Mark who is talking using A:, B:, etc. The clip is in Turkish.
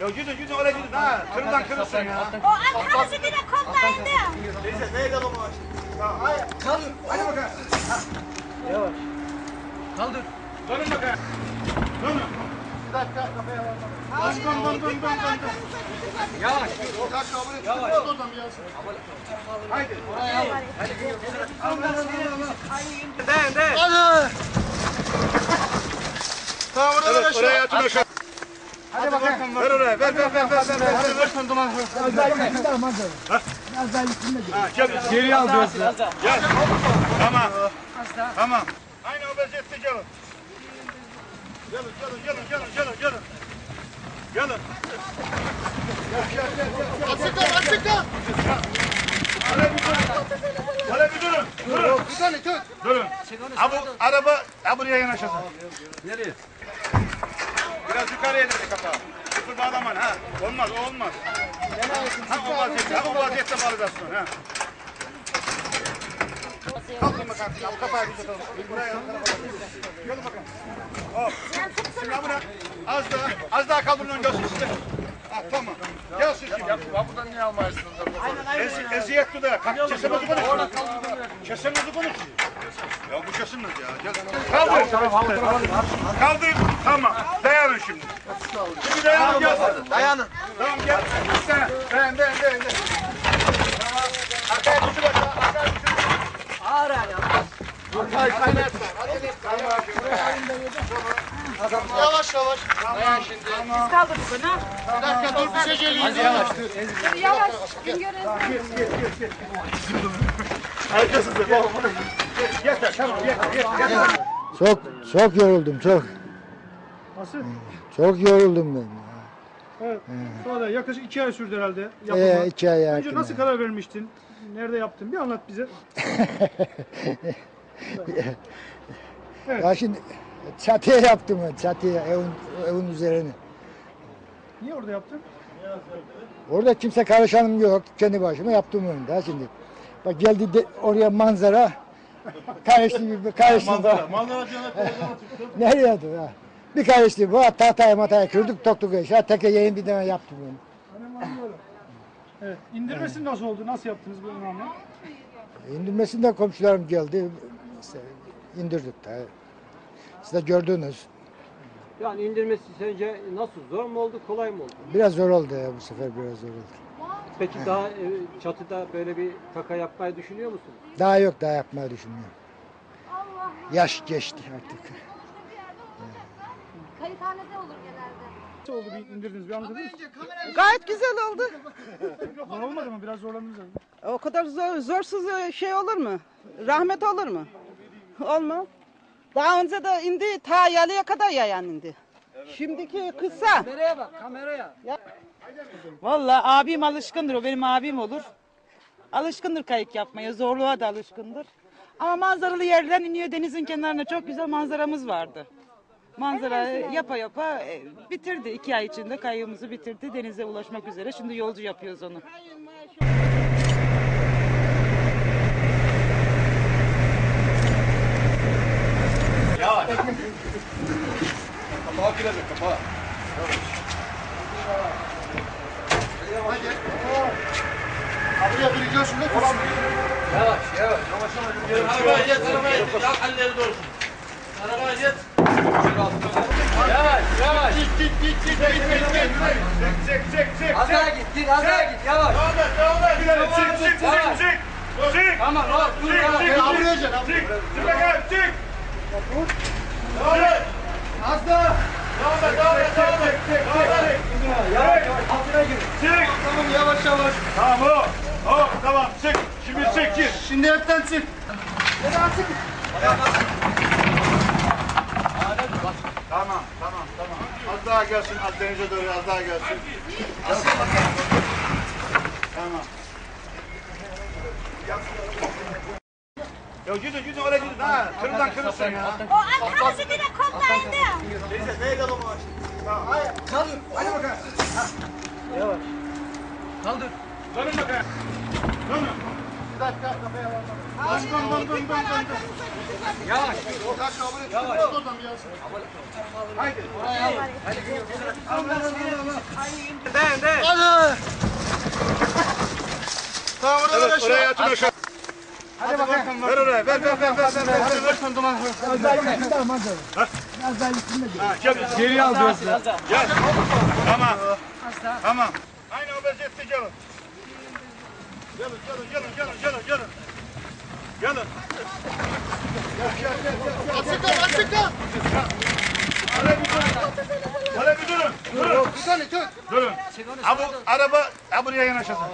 A: Ya gidin gidin oraya gidin ha. Kırıldan kırılsın ya.
B: O arkadaşı direkt kollaydı.
A: Neyse neye dalalım o Tamam hayır. Kaldır. Hadi bakalım.
C: Yavaş. Kaldır.
A: Dönün bakalım. Dönün. Bir dakika kafaya bak. Dön dön dön dön dön.
C: Yavaş. Yavaş.
A: Tut oradan biraz. Haydi.
C: Dayan dayan.
A: Hadi. Tamam orada evet, oraya atın aşağı. Hadi bakalım. Ver oraya. Ver ver ver ver ver. ver. Hadi ver. Duman. Ha, gel.
C: Geri al biraz daha.
A: Gel. Tamam. Tamam. Aynı o vaziyette gelin. Gelin gelin gelin gelin gelin gelin. Gelin. Açıklar açıklar. Hele bir durun. Hele bir durun. Durun. Durun. Durun. Abi araba buraya yanaşasın.
C: Nereye?
A: Biraz yukarıya indir kapağı. Sıfır bağlaman ha. Olmaz o olmaz. Ha o vaziyette, ha o vaziyette bağlayacaksın ha. Kalkın bakalım. Al kapağı bir tutalım. Buraya. Gelin bakalım. Hop. Şimdi bırak. Az daha, az daha kaldırın ön gelsin size. Ha tamam. Gelsin şimdi. Ya buradan niye almayasınız? Ezi, eziyet bu da. Kalk kesemezi konuş. Kesemezi konuş. Ya bu kesilmez ya. Gel. Kaldır. Kaldır. Tamam. Dayanın şimdi. Şimdi dayanın gel. Dayanın. Tamam gel. Sen. Dayan dayan dayan. Tamam. Arkaya düşür aşağı. Arkaya düşür.
C: Ağır yani.
A: Yavaş yavaş. Tamam şimdi. Tamam.
B: Kaldır bunu.
A: Bir dakika dur bir şey geliyor.
C: Hadi yavaş.
B: Dur yavaş. Güngör'ün.
A: Arkasında. Yeter tamam yeter yeter. yeter.
D: Çok çok yoruldum çok.
E: Nasıl?
D: Çok yoruldum ben.
E: Evet. Sonra yaklaşık iki ay sürdü herhalde
D: Ee,
E: yapımı.
D: iki ay
E: Önce nasıl karar vermiştin? Nerede yaptın? Bir anlat bize.
D: Ya şimdi çatıya yaptım ben çatıya evin, evin üzerine.
E: Niye orada yaptın?
D: Orada kimse karışanım yok. Kendi başıma yaptım onu da şimdi. Bak geldi de, oraya manzara. Karıştı bir karıştı. Manzara.
A: Manzara
D: Nereye dur ha? Bir karıştı. Bu tahtaya mataya kırdık toktuk eşya. Teke yayın bir tane yaptım.
E: Hani anlıyorum. Evet. İndirmesi nasıl oldu? Nasıl yaptınız bu önemli?
D: İndirmesinde komşularım geldi. İşte indirdik de. Siz de gördünüz.
C: Yani indirmesi sence nasıl? Zor mu oldu, kolay mı oldu?
D: Biraz zor oldu ya bu sefer biraz zor oldu.
C: Peki daha e, çatıda böyle bir taka yapmayı düşünüyor musun?
D: Daha yok daha yapmayı düşünmüyorum. Yaş geçti artık.
B: Kayıthanede olur genelde.
E: Nasıl oldu bir indirdiniz? Bir anlatır mısın?
F: Gayet güzel oldu.
E: Zor olmadı mı? Biraz zorlandınız mı?
F: O kadar zor, zorsuz şey olur mu? Rahmet olur mu? Olmaz. Daha önce de indi ta yalıya kadar yayan indi. Şimdiki kısa.
C: Kameraya bak, kameraya.
F: Vallahi abim alışkındır. O benim abim olur. Alışkındır kayık yapmaya. Zorluğa da alışkındır. Ama manzaralı yerden iniyor denizin kenarına. Çok güzel manzaramız vardı. Manzara yapa yapa e, bitirdi. iki ay içinde kayığımızı bitirdi. Denize ulaşmak üzere. Şimdi yolcu yapıyoruz onu.
A: Kapağı kirelim kapağı. Buraya
C: Yavaş, yavaş. Arabaya geç, arabaya geç. Yak elleri doğrusun. Arabaya geç. Yavaş, yavaş.
A: Git git git git git git git. Çek çek çek
C: Az daha git, git, az daha git. Yavaş.
A: Devam et devam et. Çık çık çık çık. Çık.
C: Tamam, hop, dur,
A: çık. Buraya gel. Çık. Çık bakalım çık. Devam et. Az daha. Devam et devam et devam et. Devam et.
C: Yavaş, yavaş. Altına gir.
A: Çık.
C: Tamam, yavaş, yavaş.
A: Tamam hop. Tamam çık. Şimdi çık gir. Şimdi hepten çık. Tamam tamam tamam. Az daha gelsin az denize doğru az daha gelsin. Az- Tamam. Ya gidin gidin oraya gidin ha. Kırıldan kırılsın ya.
B: O arkadaşı direkt kollaydı.
A: Neyse neye dalalım o Tamam hayır. Kaldır. Hadi bakalım.
C: Yavaş. Kaldır.
A: Dönün bakalım. Dönün. Bir dakika. Dön Yavaş. Yavaş. Bir yansın. Haydi.
C: Den den.
A: Hadi. Tamam oraya evet, oraya yatın aşağı. Hadi bakalım. Ver oraya. Ver ver ver ver ver. Ver ver sen duman.
D: Özellikle de manzara. Özellikle de.
A: Ha, gel. Geri al biraz Gel. Tamam. Tamam. Aynı o vaziyette gelin. Gelin gelin gelin gelin gelin gelin. Açıktan açıktan. Hele bir durun. Hele bir durun. Durun. Durun. Bu araba ha buraya yanaşasın.